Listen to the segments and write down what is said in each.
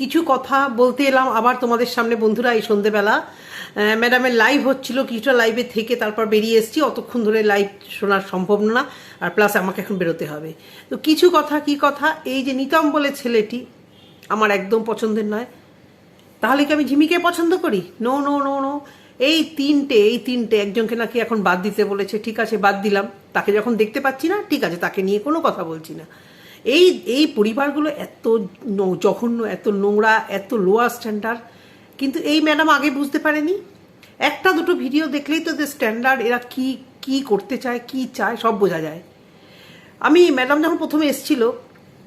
কিছু কথা বলতে এলাম। আবার তোমাদের সামনে বন্ধুরা, এই সন্ধেবেলা ম্যাডামের লাইভ হচ্ছিল, কিছুটা লাইভে থেকে তারপর বেরিয়ে এসেছি। অতক্ষণ ধরে লাইভ শোনা সম্ভব না, আর প্লাস আমাকে এখন বেরোতে হবে। তো কিছু কথা, কি কথা? এই যে নিতম বলে ছেলেটি, আমার একদম পছন্দের নয়। তাহলে কি আমি ঝিমিকে পছন্দ করি? নো নো নো নো এই তিনটে এই তিনটে একজনকে নাকি এখন বাদ দিতে বলেছে। ঠিক আছে, বাদ দিলাম। তাকে যখন দেখতে পাচ্ছি না, ঠিক আছে, তাকে নিয়ে কোনো কথা বলছি না। এই এই পরিবারগুলো এত জঘন্য, এত নোংরা, এত লোয়ার স্ট্যান্ডার্ড কিন্তু এই ম্যাডাম আগে বুঝতে পারেনি। একটা, দুটো ভিডিও দেখলেই তো যে স্ট্যান্ডার্ড এরা কি কি করতে চায়, কি চায়, সব বোঝা যায়। আমি ম্যাডাম যখন প্রথমে এসেছিল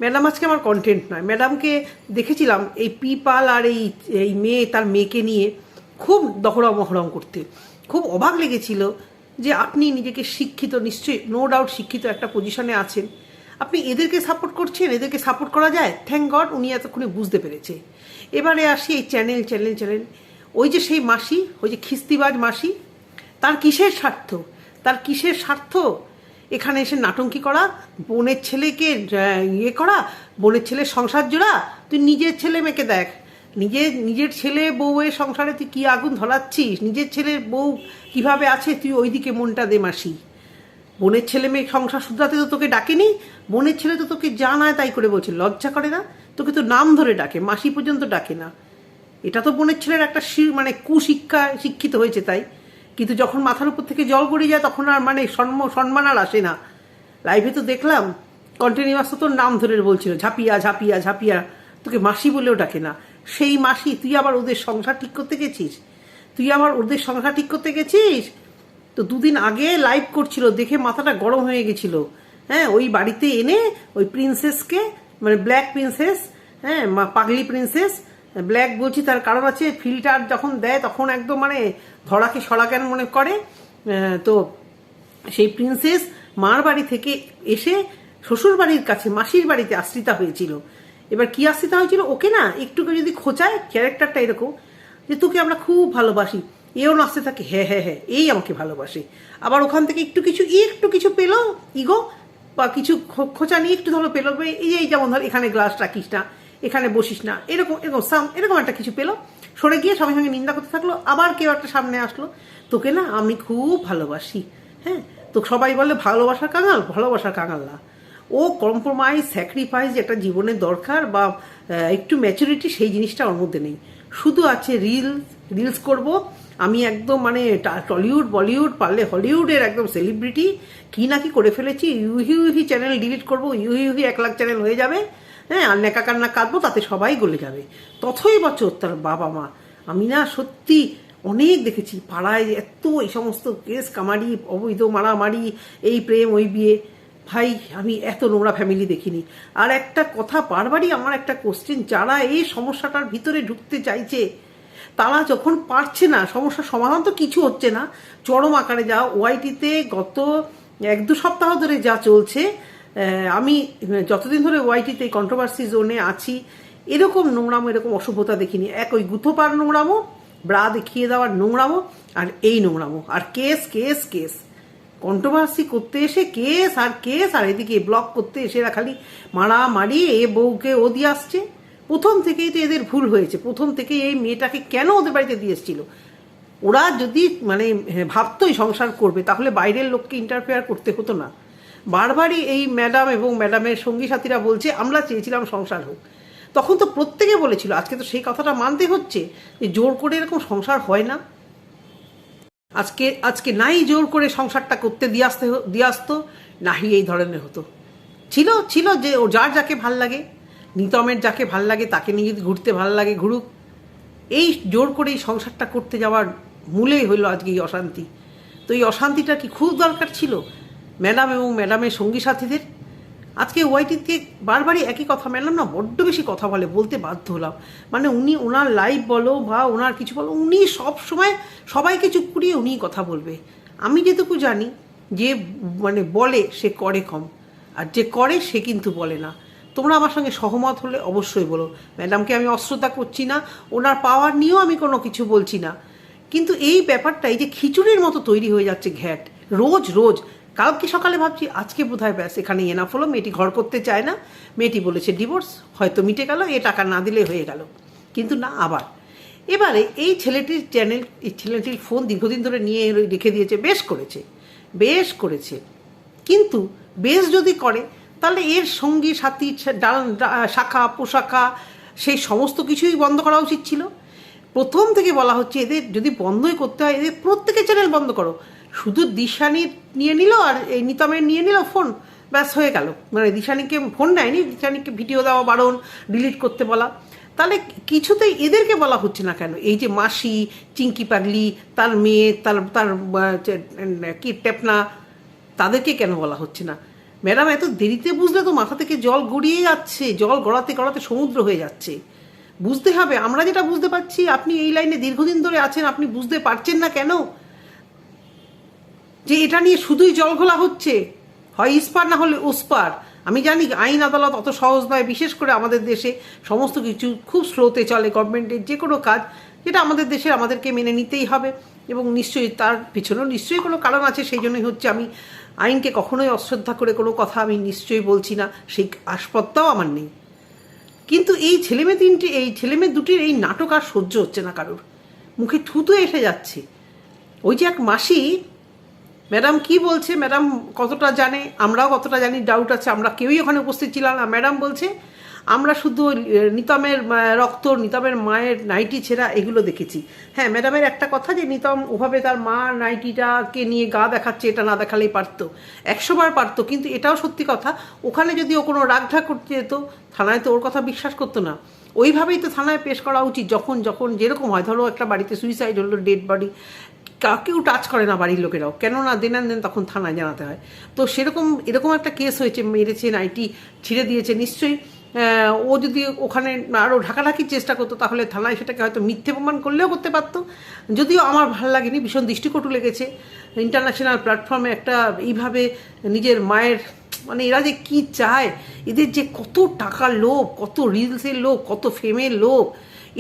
ম্যাডাম আজকে আমার কন্টেন্ট নয়। ম্যাডামকে দেখেছিলাম, এই পিপাল আর এই এই মেয়ে, তার মেয়েকে নিয়ে খুব দহরম মহরম করতে। খুব অবাক লেগেছিল যে আপনি নিজেকে শিক্ষিত, নিশ্চয়ই নো ডাউট শিক্ষিত একটা পজিশনে আছেন। আপনি এদেরকে সাপোর্ট করছেন, এদেরকে সাপোর্ট করা যায়? থ্যাংক গড উনি এতক্ষণে বুঝতে পেরেছে। এবারে আসি এই চ্যানেল চ্যানেল চ্যানেল ওই যে সেই মাসি, ওই যে খিস্তিবাজ মাসি, তার কিসের স্বার্থ? তার কিসের স্বার্থ? এখানে এসে নাটঙ্কি করা, বোনের ছেলেকে ইয়ে করা, বোনের ছেলের সংসার জোড়া, তুই নিজের ছেলে মেয়েকে দেখ। নিজের নিজের ছেলে বউয়ের সংসারে তুই কি আগুন ধরাচ্ছিস? নিজের ছেলের বউ কীভাবে আছে? তুই ওইদিকে মনটা দে মাসি। বোনের ছেলে মেয়ে সংসার শুধরাতে তো তোকে ডাকেনি, বোনের ছেলে তো তোকে জানায় তাই করে বলছে, লজ্জা করে না? তোকে তো নাম ধরে ডাকে, মাসি পর্যন্ত ডাকে না। এটা তো বোনের ছেলের একটা মানে কুশিক্ষা, শিক্ষিত হয়েছে তাই। কিন্তু যখন মাথার উপর থেকে জল গড়িয়ে যায়, তখন আর মানে সম্ম- সম্মান আর আসে না। লাইভে তো দেখলাম কন্টিনিউয়াস তোর নাম ধরে বলছিল, ঝাপিয়া ঝাপিয়া ঝাপিয়া। তোকে মাসি বলেও ডাকে না। সেই মাসি, তুই আবার ওদের সংসার ঠিক করতে গেছিস? তুই আবার ওদের সংসার ঠিক করতে গেছিস? তো দুদিন আগে লাইভ করছিল, দেখে মাথাটা গরম হয়ে গেছিল। হ্যাঁ ওই বাড়িতে এনে ওই প্রিন্সেসকে মানে ব্ল্যাক প্রিন্সেস হ্যাঁ পাগলি প্রিন্সেস ব্ল্যাক বলছি তার কারণ আছে ফিল্টার যখন দেয় তখন একদম মানে ধরাকে সরা কেন মনে করে। তো সেই প্রিন্সেস মার বাড়ি থেকে এসে শ্বশুর বাড়ির কাছে, মাসির বাড়িতে আশ্রিতা হয়েছিল। এবার কি আশ্রিতা হয়েছিল? ওকে না একটু করে যদি খোঁচায় ক্যারেক্টারটা এরকম, যে তোকে আমরা খুব ভালোবাসি। এও নাচতে থাকে হ্যাঁ হ্যাঁ হ্যাঁ এই আমাকে ভালোবাসে। আবার ওখান থেকে একটু কিছু একটু কিছু পেল, ইগো, বা কিছু খোঁচা নিয়ে একটু ধরো পেল, এই এই যেমন ধর, এখানে গ্লাস রাখিস না, এখানে বসিস না, এরকম এরকম, সাম, এরকম একটা কিছু পেল। সরে গিয়ে সঙ্গে সঙ্গে নিন্দা করতে থাকল, আবার কেউ একটা সামনে আসলো, তোকে না আমি খুব ভালোবাসি হ্যাঁ? তো সবাই বলে ভালোবাসার কাঙাল ভালোবাসার কাঙাল না। ও কম্প্রোমাইজ স্যাক্রিফাইস একটা জীবনের দরকার বা একটু ম্যাচুরিটি সেই জিনিসটা ওর মধ্যে নেই। শুধু আছে রিলস রিলস করব আমি একদম মানে টলিউড, বলিউড, পারলে হলিউডের একদম সেলিব্রিটি, কি না কি করে ফেলেছি, ইউহি ইউহি চ্যানেল ডিলিট করব, ইউহি ইউহি এক লাখ চ্যানেল হয়ে যাবে হ্যাঁ আর নেকা কান্না কাঁদবো তাতে সবাই গলে যাবে। তথই বছর তার বাবা মা। আমি না সত্যি অনেক দেখেছি, পাড়ায় এত এই সমস্ত কেস, কামারি, অবৈধ মারামারি, এই প্রেম, ওই বিয়ে। ভাই, আমি এত নোংরা ফ্যামিলি দেখিনি। আর একটা কথা, বারবারই আমার একটা কোশ্চেন যারা এই সমস্যাটার ভিতরে ঢুকতে চাইছে তারা যখন পারছে না, সমস্যার সমাধান তো কিছু হচ্ছে না, চরম আকারে যা ওয়াইটিতে গত এক দু সপ্তাহ ধরে যা চলছে আমি যতদিন ধরে ওয়াইটিতে কন্ট্রোভার্সি জোনে আছি, এরকম নোংরামো, এরকম অসভ্যতা দেখিনি। এক ওই গুথোপার নোংরামো, ব্রা দেখিয়ে দেওয়ার নোংরামো, আর এই নোংরামো। আর কেস কেস কেস। কন্ট্রোভার্সি করতে এসে কেস, আর কেস, আর এদিকে ব্লক করতে এসে এরা খালি মারামারি, এ বউকে ও দিয়ে আসছে। প্রথম থেকেই তো এদের ভুল হয়েছে। প্রথম থেকেই এই মেয়েটাকে কেন ওদের বাড়িতে দিয়ে এসেছিল? ওরা যদি মানে হ্যাঁ, ভাবতোই সংসার করবে তাহলে বাইরের লোককে ইন্টারফেয়ার করতে হতো না। বারবারই এই ম্যাডাম এবং ম্যাডামের সঙ্গী সাথীরা বলছে আমরা চেয়েছিলাম সংসার হোক। তখন তো প্রত্যেকে বলেছিল আজকে তো সেই কথাটা মানতে হচ্ছে যে জোর করে এরকম সংসার হয় না। আজকে আজকে নাই জোর করে সংসারটা করতে দিয়ে আসতে দিয়ে আসতো নাহি এই ধরনের হতো। ছিল ছিল যে ও যার যাকে ভালো লাগে। নিতমের যাকে ভালো লাগে, তাকে নিয়ে যদি ঘুরতে ভালো লাগে ঘুরুক, এই জোর করে এই সংসারটা করতে যাওয়ার মূলেই হইল আজকে এই অশান্তি। তো এই অশান্তিটা কি খুব দরকার ছিল? ম্যাডাম এবং ম্যাডামের সঙ্গী সাথীদের? আজকে ওয়াইটিতে বারবারই একই কথা, ম্যাডাম না বড্ড বেশি কথা বলে, বলতে বাধ্য হলাম। মানে উনি ওনার লাইভ বলো বা ওনার কিছু বলো, উনি সব সময় সবাইকে চুপ করিয়ে উনিই কথা বলবে। আমি যেটুকু জানি, যে মানে বলে সে করে কম, আর যে করে সে কিন্তু বলে না। তোমরা আমার সঙ্গে সহমত হলে অবশ্যই বলো। ম্যাডামকে আমি অশ্রদ্ধা করছি না, ওনার পাওয়ার নিয়েও আমি কোনো কিছু বলছি না। কিন্তু এই ব্যাপারটা, এই যে খিচুড়ির মতো তৈরি হয়ে যাচ্ছে ঘ্যাট, রোজ রোজ। কালকে সকালে ভাবছি, আজকে বোধ হয় ব্যাস এখানে এনাফ হলো। মেয়েটি ঘর করতে চায় না। মেয়েটি বলেছে ডিভোর্স হয়তো মিটে গেল, এ টাকা না দিলে হয়ে গেল। কিন্তু না, আবার। এবারে এই ছেলেটির চ্যানেল এই ছেলেটির ফোন দীর্ঘদিন ধরে নিয়ে রেখে দিয়েছে, বেশ করেছে বেশ করেছে। কিন্তু বেশ যদি করে তাহলে এর সঙ্গী, সাথী শাখা, পোশাখা, সেই সমস্ত কিছুই বন্ধ করা উচিত ছিল। প্রথম থেকে বলা হচ্ছে এদের যদি বন্ধই করতে হয়, এদের প্রত্যেকের চ্যানেল বন্ধ করো। শুধু দিশানি নিয়ে নিল আর এই নিতমের নিয়ে নিল ফোন ব্যাস হয়ে গেল। মানে দিশানিকে ফোন নেয়নি দিশানিকে ভিডিও দেওয়া বারণ ডিলিট করতে বলা। তাহলে কিছুতেই এদেরকে বলা হচ্ছে না কেন? এই যে মাসি, চিঙ্কি পাগলি, তার মেয়ে, তার তার কি, টেপনা, তাদেরকে কেন বলা হচ্ছে না? ম্যাডাম, এত দেরিতে বুঝলে তো মাথা থেকে জল গড়িয়ে যাচ্ছে, জল গড়াতে গড়াতে সমুদ্র হয়ে যাচ্ছে। বুঝতে হবে, আমরা যেটা বুঝতে পারছি, আপনি এই লাইনে দীর্ঘদিন ধরে আছেন, আপনি বুঝতে পারছেন না কেন? যে এটা নিয়ে শুধুই জল ঘোলা হচ্ছে, হয় ইস্পার না হলে ওসপার। আমি জানি আইন আদালত অত সহজ নয়, বিশেষ করে আমাদের দেশে সমস্ত কিছু খুব স্লোতে চলে গভর্নমেন্টের যে কোনো কাজ, যেটা আমাদের দেশে আমাদেরকে মেনে নিতেই হবে। এবং নিশ্চয়ই তার পিছনেও নিশ্চয়ই কোনো কারণ আছে, সেই জন্যই হচ্ছে আমি আইনকে কখনোই অশ্রদ্ধা করে কোনো কথা আমি নিশ্চয়ই বলছি না, সেই আসপত্তাও আমার নেই। কিন্তু এই ছেলেমেয়ে তিনটি, এই ছেলেমেয়ে দুটির এই নাটক আর সহ্য হচ্ছে না কারোর। মুখে থুতু এসে যাচ্ছে। ওই যে এক মাসি, ম্যাডাম কি বলছে? ম্যাডাম কতটা জানে? আমরাও কতটা জানি, ডাউট আছে, আমরা কেউই ওখানে উপস্থিত ছিলাম না। ম্যাডাম বলছে আমরা শুধু নিতমের রক্ত, নিতমের মায়ের নাইটি ছেঁড়া এগুলো দেখেছি। হ্যাঁ ম্যাডামের একটা কথা যে, নিতম ওভাবে তার মা নাইটিটাকে নিয়ে গা দেখাচ্ছে, এটা না দেখালেই পারতো। একশোবার পারতো, কিন্তু এটাও সত্যি কথা, ওখানে যদি ও কোনো রাগঢাক করতে যেত, থানায় তো ওর কথা বিশ্বাস করতো না। ওইভাবেই তো থানায় পেশ করা উচিত, যখন যখন যেরকম হয়। ধরো একটা বাড়িতে সুইসাইড হলো ডেড বডি কাকেও টাচ করে না বাড়ির লোকেরাও। কেন না দেন দেন তখন থানায় জানাতে হয়। তো সেরকম, এরকম একটা কেস হয়েছে, মেরেছে, নাইটি ছিঁড়ে দিয়েছে, নিশ্চয়ই ও যদি ওখানে আরও ঢাকাঢাকির চেষ্টা করতো, তাহলে থানায় সেটাকে হয়তো মিথ্যে প্রমাণ করলেও করতে পারতো। যদিও আমার ভালো লাগেনি, ভীষণ দৃষ্টিকটু লেগেছে। ইন্টারন্যাশনাল প্ল্যাটফর্মে একটা এইভাবে নিজের মায়ের মানে এরা যে কি চায়, এদের যে কত টাকার লোভ, কত রিলসের লোভ, কত ফেমের লোভ,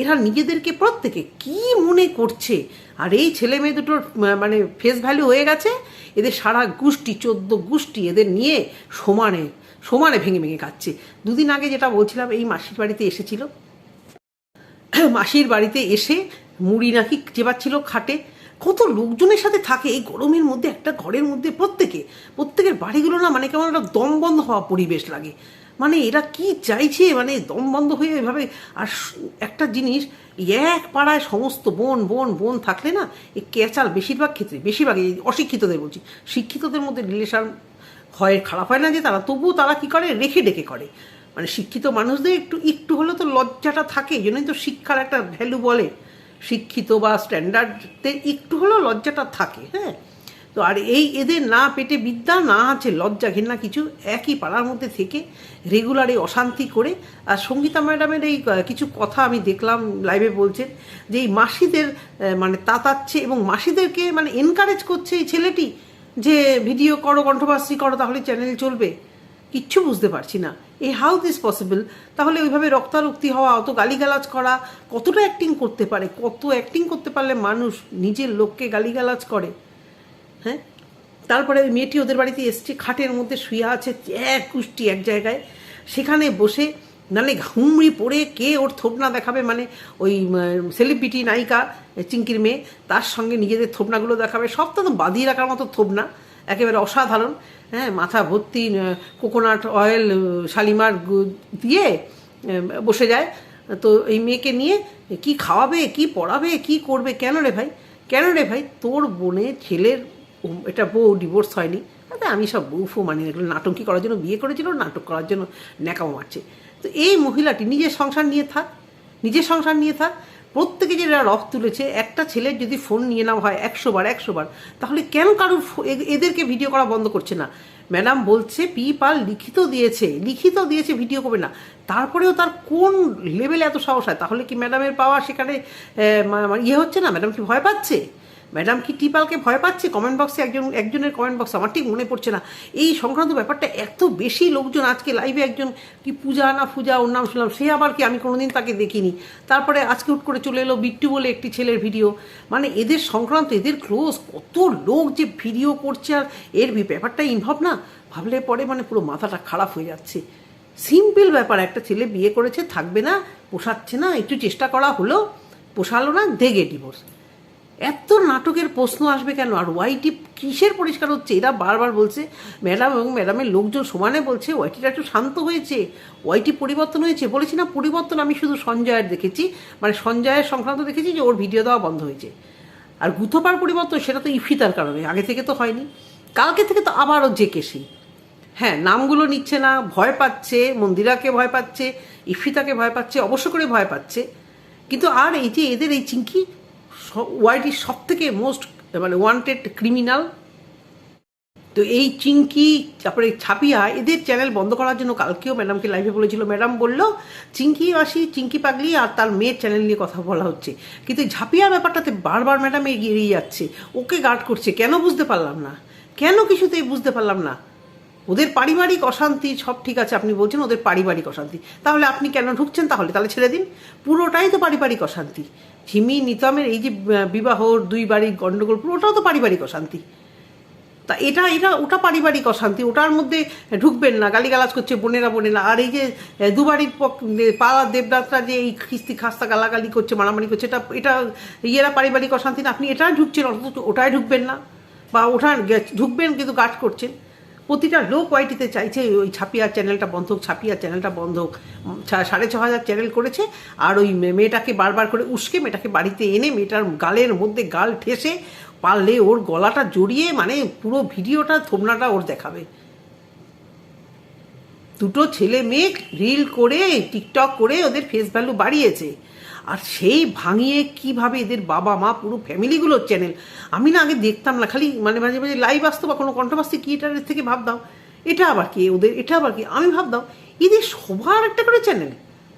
এরা নিজেদেরকে প্রত্যেকে কি মনে করছে? আর এই ছেলে মেয়ে দুটোর মানে ফেস ভ্যালু হয়ে গেছে, এদের সারা গোষ্ঠী, চোদ্দ গোষ্ঠী এদের নিয়ে সমানে সমানে ভেঙে ভেঙে খাচ্ছে দুদিন আগে যেটা বলছিলাম, এই মাসির বাড়িতে এসেছিল। মাসির বাড়িতে এসে মুড়ি নাকি চেপাচ্ছিল খাটে। কত লোকজনের সাথে থাকে এই গরমের মধ্যে, একটা ঘরের মধ্যে প্রত্যেকে। প্রত্যেকের বাড়িগুলো না মানে কেমন একটা দম বন্ধ হওয়া পরিবেশ লাগে। মানে এরা কি চাইছে? মানে দম বন্ধ হয়ে এভাবে আর একটা জিনিস এক পাড়ায় সমস্ত বোন বোন বোন থাকলে না, এই ক্যাচাল বেশিরভাগ ক্ষেত্রে বেশিরভাগ অশিক্ষিতদের বলছি। শিক্ষিতদের মধ্যে রিলেশন হয় খারাপ হয় না যে তারা, তবুও তারা কি করে? রেখে ডেকে করে। মানে শিক্ষিত মানুষদের একটু একটু হলেও তো লজ্জাটা থাকে, এই জন্যই তো শিক্ষার একটা ভ্যালু বলে। শিক্ষিত বা স্ট্যান্ডার্ডতে একটু হলেও লজ্জাটা থাকে হ্যাঁ? তো আর এই এদের না পেটে বিদ্যা, না আছে লজ্জা ঘেন্না কিছু, একই পাড়ার মধ্যে থেকে রেগুলার এই অশান্তি করে। আর সঙ্গীতা ম্যাডামের এই কিছু কথা আমি দেখলাম লাইভে বলছেন যে এই মাসিদের মানে তাতাচ্ছে এবং মাসিদেরকে মানে এনকারেজ করছে এই ছেলেটি যে ভিডিও করো কন্ট্রোভার্সি করো, তাহলে চ্যানেল চলবে। কিচ্ছু বুঝতে পারছি না। এই হাউ দিস পসিবল তাহলে ওইভাবে রক্তারক্তি হওয়া, অত গালিগালাজ করা, কতটা অ্যাক্টিং করতে পারে? কত অ্যাক্টিং করতে পারলে মানুষ নিজের লোককে গালিগালাজ করে? হ্যাঁ? তারপরে ওই মেয়েটি ওদের বাড়িতে এসছে, খাটের মধ্যে শুয়ে আছে, এক কুষ্টি এক জায়গায়। সেখানে বসে নালে হুমড়ি পড়ে কে ওর থোপনা দেখাবে? মানে ওই সেলিব্রিটি নায়িকা চিঙ্কির মেয়ে, তার সঙ্গে নিজেদের থোপনাগুলো দেখাবে। সব তো বাঁধিয়ে রাখার মতো থোপনা, একেবারে অসাধারণ। হ্যাঁ মাথা ভর্তি কোকোনাট অয়েল শালিমার দিয়ে বসে যায়। তো এই মেয়েকে নিয়ে কি খাওয়াবে, কি পড়াবে, কি করবে? কেন রে ভাই? কেন রে ভাই? তোর বোনের ছেলের এটা বউ ডিভোর্স হয়নি। আমি সব বউ ফু মানি এগুলো নাটকি করার জন্য? বিয়ে করেছিল, নাটক করার জন্য ন্যাকামো মারছে। তো এই মহিলাটি নিজের সংসার নিয়ে থাক, নিজের সংসার নিয়ে থাক। প্রত্যেকে যে এরা রফ তুলেছে, একটা ছেলের যদি ফোন নিয়ে নেওয়া হয় একশো বার একশো বার তাহলে কেন কারোর এদেরকে ভিডিও করা বন্ধ করছে না? ম্যাডাম বলছে পি পাল লিখিত দিয়েছে লিখিত দিয়েছে ভিডিও করবে না। তারপরেও তার কোন লেভেলে এত সাহস হয়? তাহলে কি ম্যাডামের পাওয়া সেখানে ইয়ে হচ্ছে না? ম্যাডাম কি ভয় পাচ্ছে? ম্যাডাম কি টিপালকে ভয় পাচ্ছে? কমেন্ট বক্সে একজন, একজনের কমেন্ট বক্স আমার ঠিক মনে পড়ছে না। এই সংক্রান্ত ব্যাপারটা এত বেশি লোকজন আজকে লাইভে একজন কি পূজা না পূজা ওর নাম শুনলাম, সে আবার কি আমি কোনোদিন তাকে দেখিনি। তারপরে আজকে উঠ করে চলে এলো বিট্টু বলে একটি ছেলের ভিডিও মানে এদের সংক্রান্ত, এদের ক্লোজ কত লোক যে ভিডিও করছে আর এর ব্যাপারটা ইনভলভ না? ভাবলে পরে মানে পুরো মাথাটা খারাপ হয়ে যাচ্ছে। সিম্পল ব্যাপার, একটা ছেলে বিয়ে করেছে, থাকবে না, পোষাচ্ছে না, একটু চেষ্টা করা হলো, পোষালো না দেগে ডিভোর্স এত নাটকের প্রশ্ন আসবে কেন? আর ওয়াইটি কিসের পরিষ্কার হচ্ছে? এরা বারবার বলছে, ম্যাডাম এবং ম্যাডামের লোকজন সমানে বলছে ওয়াইটিটা একটু শান্ত হয়েছে ওয়াইটি পরিবর্তন হয়েছে। বলেছি, না, পরিবর্তন আমি শুধু সঞ্জয়ের দেখেছি। মানে সঞ্জয়ের সংক্রান্ত দেখেছি যে ওর ভিডিও দেওয়া বন্ধ হয়েছে। আর গুথোপার পরিবর্তন, সেটা তো ইফিতার কারণে, আগে থেকে তো হয়নি। কালকে থেকে তো আবারও যে কেসি। হ্যাঁ নামগুলো নিচ্ছে না, ভয় পাচ্ছে, মন্দিরাকে ভয় পাচ্ছে, ইফিতাকে ভয় পাচ্ছে, অবশ্য করে ভয় পাচ্ছে। কিন্তু আর এই যে এদের এই চিঙ্কি ওয়াইটির সব থেকে মোস্ট মানে ওয়ান্টেড ক্রিমিনাল তো এই চিঙ্কি তারপরে ছাপিয়া, এদের চ্যানেল বন্ধ করার জন্য কালকেও ম্যাডামকে লাইভে বলেছিল। ম্যাডাম বলল চিঙ্কি মাসি চিঙ্কি পাগলি আর তার মেয়ের চ্যানেল নিয়ে কথা বলা হচ্ছে। কিন্তু ঝাপিয়া ব্যাপারটাতে বারবার ম্যাডাম এগিয়ে যাচ্ছে। ওকে গার্ড করছে। কেন বুঝতে পারলাম না। কেন কিছুতেই বুঝতে পারলাম না। ওদের পারিবারিক অশান্তি সব ঠিক আছে, আপনি বলছেন ওদের পারিবারিক অশান্তি। তাহলে আপনি কেন ঢুকছেন? তাহলে তাহলে ছেড়ে দিন। পুরোটাই তো পারিবারিক অশান্তি। ঝিমি, নিতমের এই যে বিবাহ, দুই বাড়ির গণ্ডগোল পুরোটাও তো পারিবারিক অশান্তি। তা এটা এটা, ওটা পারিবারিক অশান্তি, ওটার মধ্যে ঢুকবেন না, গালিগালাজ করছে বোনেরা বোনেরা। আর এই যে পক- পাড়া দেবদাসরা যে এই খিস্তি খাস্তা গালাগালি করছে, মারামারি করছে, এটা এটা ইয়েরা পারিবারিক অশান্তি না, আপনি এটা ঢুকছেন, অথচ ওটাই ঢুকবেন না। বা ওটা ঢুকবেন কিন্তু গার্ড করছেন। প্রতিটা লোক ওয়াইটিতে চাইছে ওই ছাপিয়ার চ্যানেলটা বন্ধ হোক ছাপিয়ার চ্যানেলটা বন্ধ হোক। সাড়ে ছ হাজার চ্যানেল করেছে আর ওই মেয়েটাকে বারবার করে উস্কে, মেয়েটাকে বাড়িতে এনে মেয়েটার গালের মধ্যে গাল ঠেসে পারলে ওর গলাটা জড়িয়ে মানে পুরো ভিডিওটা থোবনাটা ওর দেখাবে। দুটো ছেলে মেয়ে রিল করে টিকটক করে ওদের ফেস ভ্যালু বাড়িয়েছে। আর সেই ভাঙিয়ে কীভাবে এদের বাবা মা পুরো ফ্যামিলিগুলোর চ্যানেল আমি না আগে দেখতাম না, খালি মানে মাঝে মাঝে লাইভ আসতো বা কোনো কন্ট্রোভার্সি এটার থেকে ভাবতাম। এটা আবার কি? ওদের এটা আবার কি? আমি ভাবতাম, এদের সবার একটা করে চ্যানেল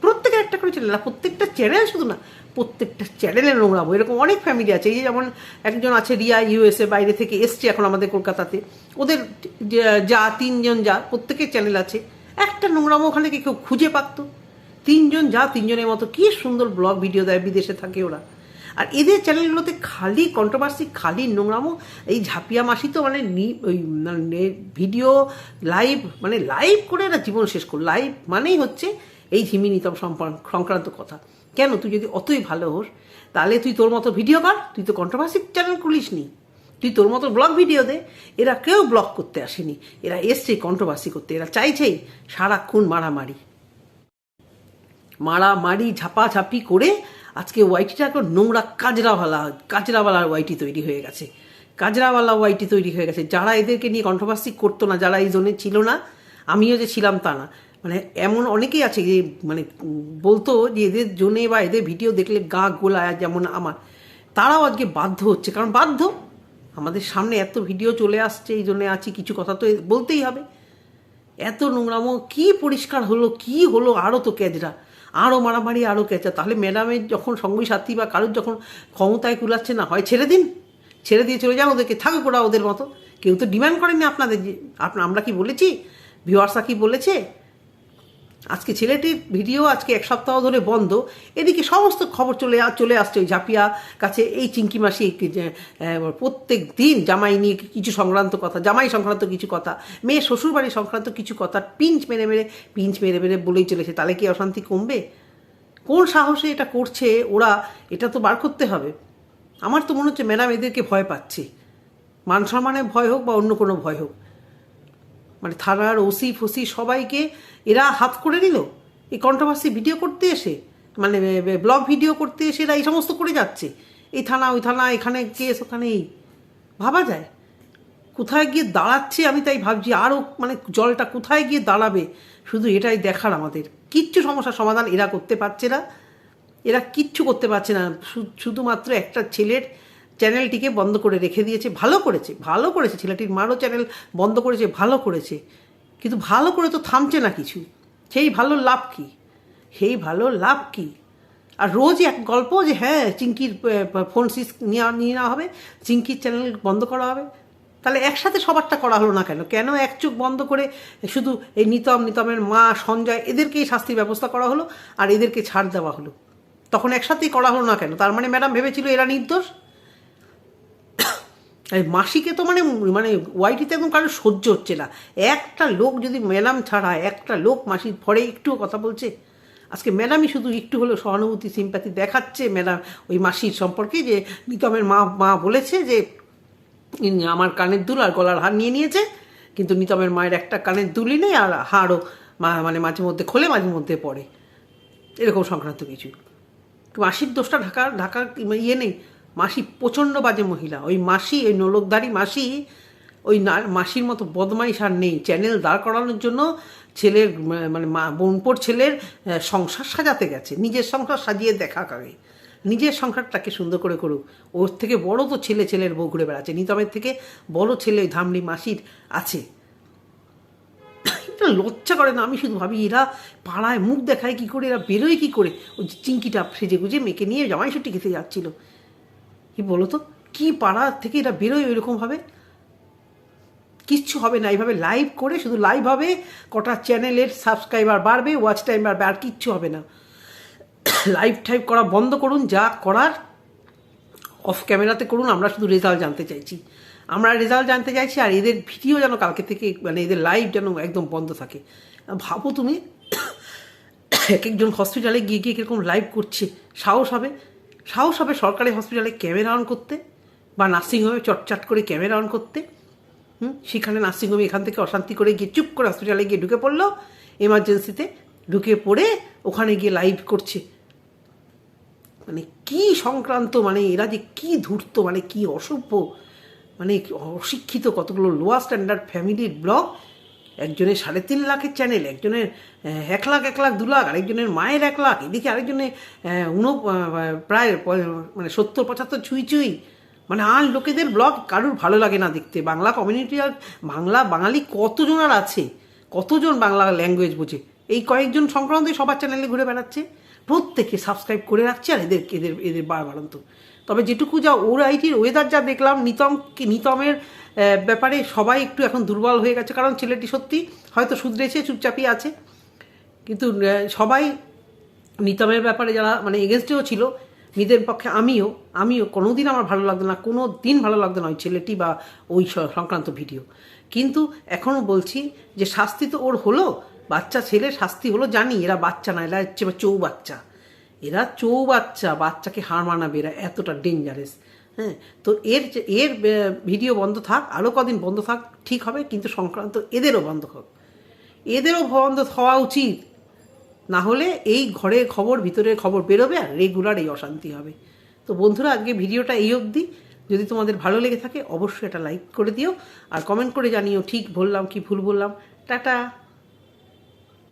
প্রত্যেকের একটা করে চ্যানেল প্রত্যেকটা চ্যানেল শুধু না, প্রত্যেকটা চ্যানেলে নোংরামো। এরকম অনেক ফ্যামিলি আছে। এই যে যেমন একজন আছে রিয়া ইউএসএ বাইরে থেকে এসছে এখন আমাদের কলকাতাতে। ওদের যা তিনজন যা, প্রত্যেকের চ্যানেল আছে। একটা নোংরামো ওখানে কেউ খুঁজে পারতো তিনজন যা তিনজনের মতো, কি সুন্দর ব্লগ ভিডিও দেয় বিদেশে থাকে ওরা। আর এদের চ্যানেলগুলোতে খালি কন্ট্রোভার্সি খালি নোংরামো, এই ঝাপিয়া মাসি তো মানে ওই মানে ভিডিও লাইভ মানে লাইভ করে এরা জীবন শেষ করো, লাইভ মানেই হচ্ছে এই ঝিমিনিতম সম্পর্ক- সংক্রান্ত কথা। কেন? তুই যদি অতই ভালো হোস, তাহলে তুই তোর মতো ভিডিও কর তুই তো কন্ট্রোভার্সি চ্যানেল খুলিস নি তুই তোর মতো ব্লগ ভিডিও দে। এরা কেউ ব্লগ করতে আসেনি। এরা এসছে কন্ট্রোভার্সি করতে। এরা চাইছেই সারাক্ষণ মারামারি। মারামারি, ঝাপাঝাপি করে আজকে ওয়াইটিটা এখন নোংরা কাজরাওয়ালা কাজরাওয়ালা ওয়াইটি তৈরি হয়ে গেছে। কাজরাওয়ালা ওয়াইটি তৈরি হয়ে গেছে। যারা এদেরকে নিয়ে কন্ট্রোভার্সি করতো না, যারা এই জোনে ছিল না, আমিও যে ছিলাম তা না। মানে এমন অনেকেই আছে যে মানে বলতো যে এদের জোনে বা এদের ভিডিও দেখলে গা গোলায় যেমন আমার। তারাও আজকে বাধ্য হচ্ছে। কারণ বাধ্য আমাদের সামনে এত ভিডিও চলে আসছে, এই জন্য আছি, কিছু কথা তো বলতেই হবে। এত নোংরামো, কি পরিষ্কার হলো, কি হলো আরও তো ক্যাজরা আরও মারামারি আরও ক্যাচা তাহলে ম্যাডামের যখন সঙ্গী সাথী বা কারোর যখন ক্ষমতায় কুলাচ্ছে না, হয় ছেড়ে দিন। ছেড়ে দিয়ে চলে যান, ওদেরকে থাকুক ওরা ওদের মতো। কেউ তো ডিমান্ড করেনি আপনাদের যে আপনার আমরা কি বলেছি? ভিওয়ার্সা কি বলেছে? আজকে ছেলেটির ভিডিও আজকে এক সপ্তাহ ধরে বন্ধ। এদিকে সমস্ত খবর চলে চলে আসছে ওই ঝাপিয়া কাছে। এই চিঙ্কি মাসি প্রত্যেক দিন জামাই নিয়ে কিছু সংক্রান্ত কথা, জামাই সংক্রান্ত কিছু কথা, মেয়ে শ্বশুরবাড়ি সংক্রান্ত কিছু কথা পিঞ্চ মেরে মেরে, পিঞ্চ মেরে মেরে বলেই চলেছে। তাহলে কি অশান্তি কমবে? কোন সাহসে এটা করছে ওরা, এটা তো বার করতে হবে। আমার তো মনে হচ্ছে ম্যাডাম এদেরকে ভয় পাচ্ছে। মান সম্মানের ভয় হোক বা অন্য কোনো ভয় হোক। মানে থানার ওসি ফসি সবাইকে এরা হাত করে নিল। এই কন্ট্রোভার্সি ভিডিও করতে এসে মানে ব্লগ ভিডিও করতে এসে এরা এই সমস্ত করে যাচ্ছে। এই থানা, ওই থানা, এখানে কেস, ওখানে এই। ভাবা যায়। কোথায় গিয়ে দাঁড়াচ্ছে আমি তাই ভাবছি আরও মানে জলটা কোথায় গিয়ে দাঁড়াবে? শুধু এটাই দেখার আমাদের। কিচ্ছু সমস্যার সমাধান এরা করতে পারছে না। এরা কিচ্ছু করতে পারছে না। শুধুমাত্র একটা ছেলের চ্যানেলটিকে বন্ধ করে রেখে দিয়েছে, ভালো করেছে ভালো করেছে, ছেলেটির মারও চ্যানেল বন্ধ করেছে, ভালো করেছে। কিন্তু ভালো করে তো থামছে না কিছু। সেই ভালো লাভ কি? সেই ভালো লাভ কি? আর রোজ এক গল্প যে হ্যাঁ চিঙ্কির ফোন সিস নিয়ে নেওয়া হবে, চিঙ্কির চ্যানেল বন্ধ করা হবে। তাহলে একসাথে সবারটা করা হলো না কেন? কেন এক চোখ বন্ধ করে শুধু এই নিতম, নিতমের মা, সঞ্জয়, এদেরকেই শাস্তির ব্যবস্থা করা হলো আর এদেরকে ছাড় দেওয়া হলো? তখন একসাথেই করা হলো না কেন? তার মানে ম্যাডাম ভেবেছিল এরা নির্দোষ? মাসিকে তো মানে মানে ওয়াইটিতে একদম কারও সহ্য হচ্ছে না। একটা লোক যদি ম্যাডাম ছাড়া, একটা লোক মাসির পরে একটুও কথা বলছে, আজকে ম্যাডামই শুধু একটু হলেও সহানুভূতি সিম্প্যাথি দেখাচ্ছে ম্যাডাম, ওই মাসির সম্পর্কে যে নিতমের মা মা বলেছে যে আমার কানের দুল আর গলার হার নিয়ে নিয়েছে, কিন্তু নিতমের মায়ের একটা কানের দুলই নেই আর হাড়ও মানে মাঝে মধ্যে খোলে, মাঝে মধ্যে পড়ে। এরকম সংক্রান্ত কিছু। মাসির দোষটা ঢাকা, ঢাকার ইয়ে নেই। মাসি প্রচণ্ড বাজে মহিলা। ওই মাসি ওই নলকদারি মাসি, ওই মাসির মতো বদমাইশ আর নেই। চ্যানেল দাঁড় করানোর জন্য ছেলের মানে মা, বোনপোর ছেলের সংসার সাজাতে গেছে। নিজের সংসার সাজিয়ে দেখা আগে নিজের সংসারটাকে সুন্দর করে করুক। ওর থেকে বড় তো ছেলে ছেলের বউ ঘুরে বেড়াচ্ছে। নিতমের থেকে বড় ছেলে ওই ধামড়ি মাসির আছে। লজ্জা করে না আমি শুধু ভাবি, এরা পাড়ায় মুখ দেখায় কি করে, এরা বেরোয় কি করে? ওই যে চিঙ্কিটা সেজে গুজে মেয়েকে নিয়ে জামাই খেতে যাচ্ছিল। কি বলো তো কি পাড়া থেকে এরা বেরোয় ওইরকমভাবে? কিচ্ছু হবে না। এইভাবে লাইভ করে শুধু লাইভ হবে, কটা চ্যানেলের সাবস্ক্রাইবার বাড়বে ওয়াচ টাইম বাড়বে, আর কিচ্ছু হবে না। লাইভ টাইপ করা বন্ধ করুন, যা করার অফ ক্যামেরাতে করুন, আমরা শুধু রেজাল্ট জানতে চাইছি। আমরা রেজাল্ট জানতে চাইছি, আর এদের ভিডিও যেন কালকে থেকে মানে এদের লাইভ যেন একদম বন্ধ থাকে। ভাবো তুমি, এক একজন হসপিটালে গিয়ে গিয়ে কীরকম লাইভ করছে, সাহস হবে। সাহস হবে সরকারি হসপিটালে ক্যামেরা অন করতে বা নার্সিংহোমে চটচাট করে ক্যামেরা অন করতে। হুম? সেখানে নার্সিংহোমে এখান থেকে অশান্তি করে গিয়ে চুপ করে হসপিটালে গিয়ে ঢুকে পড়ল। এমার্জেন্সিতে ঢুকে পড়ে ওখানে গিয়ে লাইভ করছে। মানে কি সংক্রান্ত মানে এরা যে কি ধূর্ত মানে কি অসভ্য মানে অশিক্ষিত, কতগুলো লোয়ার স্ট্যান্ডার্ড ফ্যামিলির ব্লগ একজনের সাড়ে তিন লাখের চ্যানেল একজনের এক লাখ এক লাখ দু লাখ আরেকজনের মায়ের এক লাখ এদিকে আরেকজনের আহ, উন প্রায় মানে সত্তর পঁচাত্তর ছুঁই ছুঁই। মানে আর লোকেদের ব্লগ কারুর ভালো লাগে না দেখতে। বাংলা কমিউনিটি আর বাংলা বাঙালি কতজন আর আছে? কতজন বাংলা ল্যাঙ্গুয়েজ বোঝে? এই কয়েকজন সংক্রান্তই সবার চ্যানেলে ঘুরে বেড়াচ্ছে। প্রত্যেকে সাবস্ক্রাইব করে রাখছে আর এদের এদের এদের বার বাড়ন্ত। তবে যেটুকু যা ওর আইটির ওয়েদার যা দেখলাম, নিতম নিতমের ব্যাপারে সবাই একটু এখন দুর্বল হয়ে গেছে। কারণ ছেলেটি সত্যি হয়তো শুধরেছে, চুপচাপই আছে। কিন্তু সবাই নিতমের ব্যাপারে যারা মানে এগেনস্টেও ছিল, নিজের পক্ষে আমিও আমিও কোনো দিন আমার ভালো লাগতো না কোনো দিন ভালো লাগতো না ওই ছেলেটি বা ওই সংক্রান্ত ভিডিও কিন্তু এখনও বলছি যে শাস্তি তো ওর হলো, বাচ্চা ছেলে শাস্তি হলো জানি, এরা বাচ্চা না, এরা হচ্ছে চৌ বাচ্চা এরা চৌ বাচ্চা বাচ্চাকে হার মানাবে, এরা এতটা ডেঞ্জারাস হ্যাঁ তো এর এর ভিডিও বন্ধ থাক আরও কদিন বন্ধ থাক, ঠিক হবে, কিন্তু সংক্রান্ত এদেরও বন্ধ হোক। এদেরও বন্ধ হওয়া উচিত। না হলে এই ঘরের খবর, ভিতরের খবর বেরোবে আর রেগুলার এই অশান্তি হবে। তো বন্ধুরা, আজকে ভিডিওটা এই অবধি। যদি তোমাদের ভালো লেগে থাকে, অবশ্যই এটা লাইক করে দিও। আর কমেন্ট করে জানিও, ঠিক বললাম কি ভুল বললাম। টাটা!